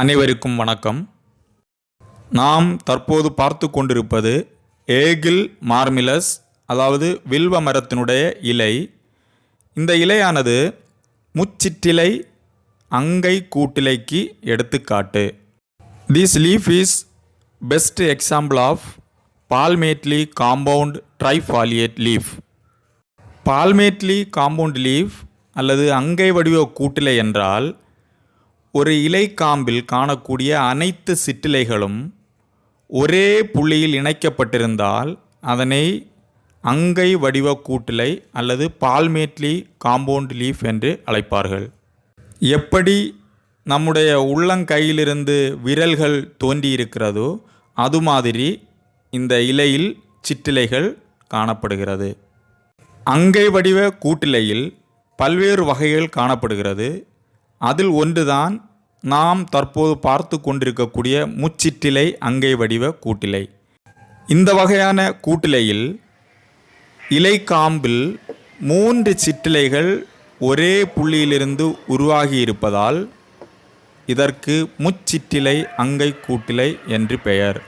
அனைவருக்கும் வணக்கம். நாம் தற்போது பார்த்து கொண்டிருப்பது ஏகில் மார்மிலஸ் அதாவது வில்வ மரத்தினுடைய இலை. இந்த இலையானது முச்சிற்றிலை அங்கை கூட்டிலைக்கு எடுத்துக்காட்டு. This leaf is best example of palmately compound trifoliate leaf palmately compound leaf அல்லது அங்கை வடிவ கூட்டிலை என்றால் ஒரு இலை காம்பில் காணக்கூடிய அனைத்து சிற்றிலைகளும் ஒரே புள்ளியில் இணைக்கப்பட்டிருந்தால் அதனை அங்கை வடிவ கூட்டிலை அல்லது பால்மேட்லி காம்பவுண்ட் லீஃப் என்று அழைப்பார்கள். எப்படி நம்முடைய உள்ளங்கையிலிருந்து விரல்கள் தோன்றியிருக்கிறதோ அது மாதிரி இந்த இலையில் சிற்றிலைகள் காணப்படுகிறது. அங்கை வடிவ கூட்டிலையில் பல்வேறு வகைகள் காணப்படுகிறது. அதில் ஒன்றுதான் நாம் தற்போது பார்த்து கொண்டிருக்கக்கூடிய முச்சிற்றிலை அங்கை வடிவ கூட்டிலை. இந்த வகையான கூட்டிலையில் இலை காம்பில் மூன்று சிற்றிலைகள் ஒரே புள்ளியிலிருந்து உருவாகி இருப்பதால் இதற்கு முச்சிற்றிலை அங்கை கூட்டிலை என்று பெயர்.